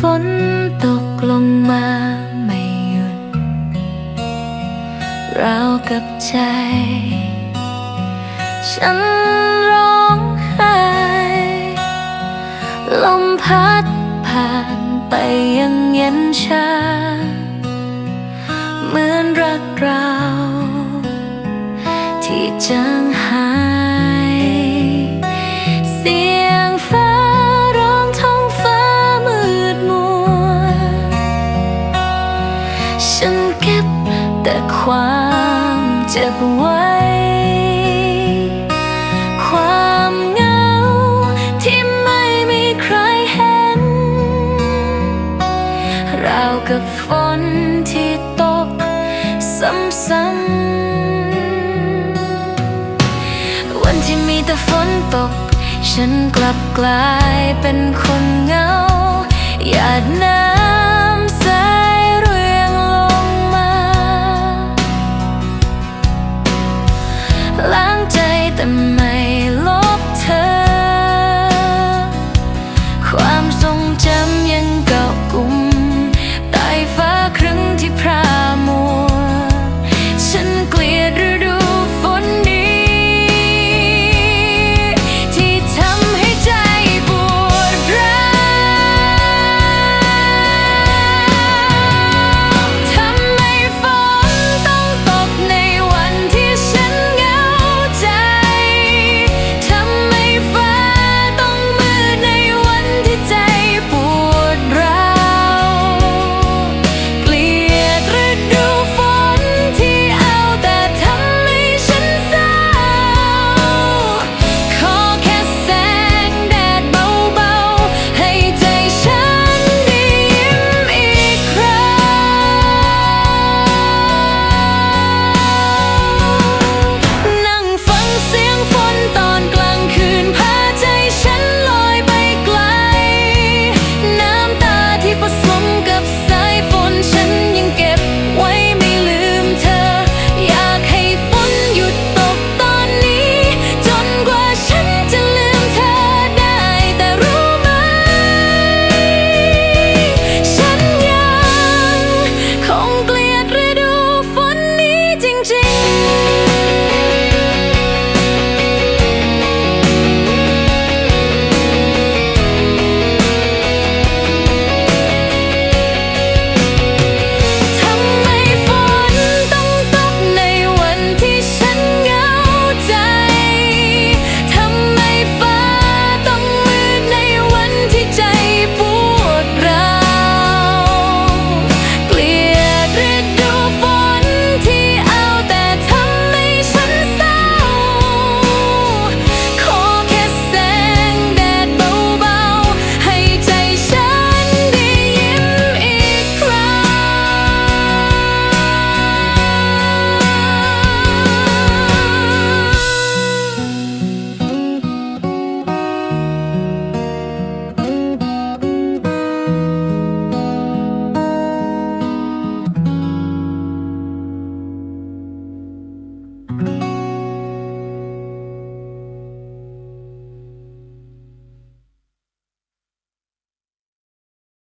ฝนตกลงมาไม่หยุดราวกับใจ ฉันร้องไห้ลมพัดผ่านไปยังเย็นชา ความเจ็บไว้ ความเหงาที่ไม่มีใครเห็น ราวกับฝนที่ตกซ้ำๆวันที่มีแต่ฝนตก ฉันกลับกลายเป็นคนเหงาหยาดน้